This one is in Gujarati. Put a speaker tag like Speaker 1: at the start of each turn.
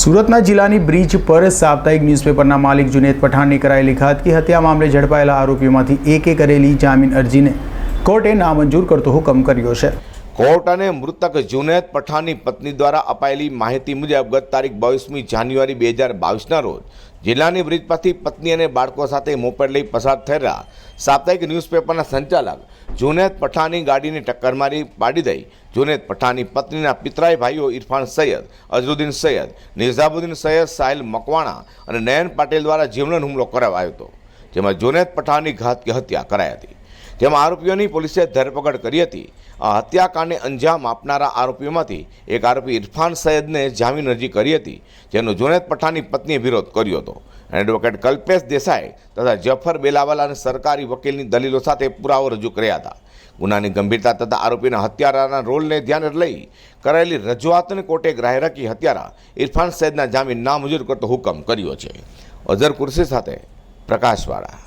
Speaker 1: સુરતના જિલ્લાની બ્રિજ પર સાપ્તાહિક ન્યૂઝપેપરના માલિક જુનેદ પઠાણની કરાયેલી ઘાતકી હત્યા મામલે ઝડપાયેલા આરોપીઓમાંથી એકે કરેલી જામીન અરજીને કોર્ટે નામંજૂર કરતો હુકમ કર્યો છે.
Speaker 2: કોર્ટ અને મૃતક જુનેદ પઠાણની પત્ની દ્વારા અપાયેલી માહિતી મુજબ ગત તારીખ બાવીસમી જાન્યુઆરી બે હજાર બાવીસના રોજ જિલ્લાની બ્રિજ પરથી પત્ની અને બાળકો સાથે મોપેડ લઈ પસાર થયેલા સાપ્તાહિક ન્યૂઝપેપરના સંચાલક જુનેદ પઠાણની ગાડીને ટક્કર મારી પાડી દઈ જુનેદ પઠાણની પત્નીના પિતરાઈ ભાઈઓ ઇરફાન સૈયદ, અઝરુદ્દીન સૈયદ, નિઝાબુદ્દીન સૈયદ, સાહિલ મકવાણા અને નયન પાટેલ દ્વારા જીવલેણ હુમલો કરાવાયો હતો, જેમાં જુનેદ પઠાણની ઘાતકી હત્યા કરાઈ હતી. જેમાં આરોપીઓની પોલીસે ધરપકડ કરી હતી, આ હત્યાકાંડને અંજામ આપનારા આરોપીઓમાંથી એક આરોપી ઇરફાન સૈયદને જામીન અરજી કરી હતી, જેનો જુનેદ પઠાણની પત્નીએ વિરોધ કર્યો હતો. એડવોકેટ કલ્પેશ દેસાઈ તથા જફર બેલાવાલા અને સરકારી વકીલની દલીલો સાથે પુરાવો રજૂ કર્યા હતા. ગુનાની ગંભીરતા તથા આરોપીના હત્યારાના રોલને ધ્યાને લઈ કરાયેલી રજૂઆતને કોર્ટે ગ્રાહ્ય રાખી હત્યારા ઇરફાન સૈયદના જામીન નામંજૂર કરતો હુકમ કર્યો છે. અઝર કુર્સી સાથે પ્રકાશવાળા.